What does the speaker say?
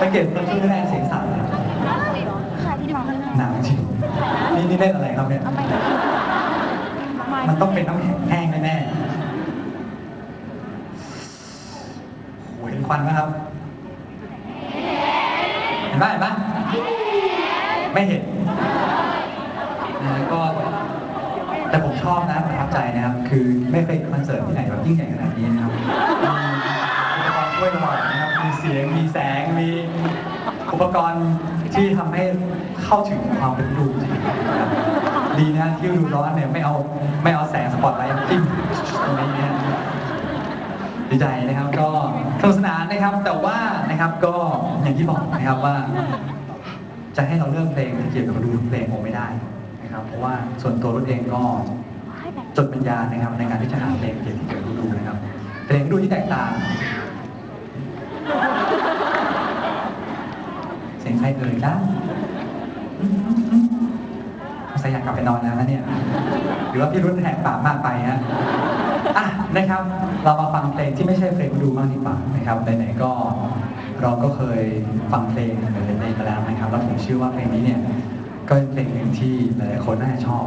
สังเกตตอนช่วงแรกเสียงสั่นนะขายที่มาข้างหน้าหนาวจริงนี่นี่เล่นอะไรครับเนี่ย มันต้องเป็นน้ำแห้งแน่ๆโหเห็นควันไหมครับ เห็นไหมเห็นไหมไม่เห็นก็ แต่ผมชอบนะประทับใจนะครับ คือไม่เคยคอนเสิร์ตที่ไหนแบบยิ่งใหญ่ขนาดนี้นะครับ วยระบายนะครับ มีเสียง มีแสง มีอุปกรณ์ที่ทำให้เข้าถึงความเป็นรูจริงนะครับดีนะที่ดูร้อนเนี่ยไม่เอาไม่เอาแสงสปอตไลท์จิ้มตรงนี้นะดีใจนะครับ ก็สนุกสนานนะครับ แต่ว่านะครับก็อย่างที่บอกนะครับว่า จะให้เราเลือกเพลงที่เกี่ยวกับดูเพลงคงไม่ได้นะครับ เพราะว่าส่วนตัวรุ่นเองก็จดปัญญานะครับในการที่จะหาเพลงเกี่ยวกับฤดูนะครับเพลงดูที่แตกต่าง เสียง ให้เอ่ยจ้าสงสัยอยากกลับไปนอนแล้วนะเนี่ย หรือว่าพี่รุ่นแหกปากมากไปฮะอะนะครับ เรามาฟังเพลงที่ไม่ใช่เพลงดูมากดีกว่านะครับไหนๆก็เราก็เคยฟังเพลงหลายๆเพลงไปแล้วนะครับแล้วผมเชื่อว่าเพลงนี้เนี่ยก็เป็นเพลงหนึ่งที่หลายๆคนน่าจะชอบ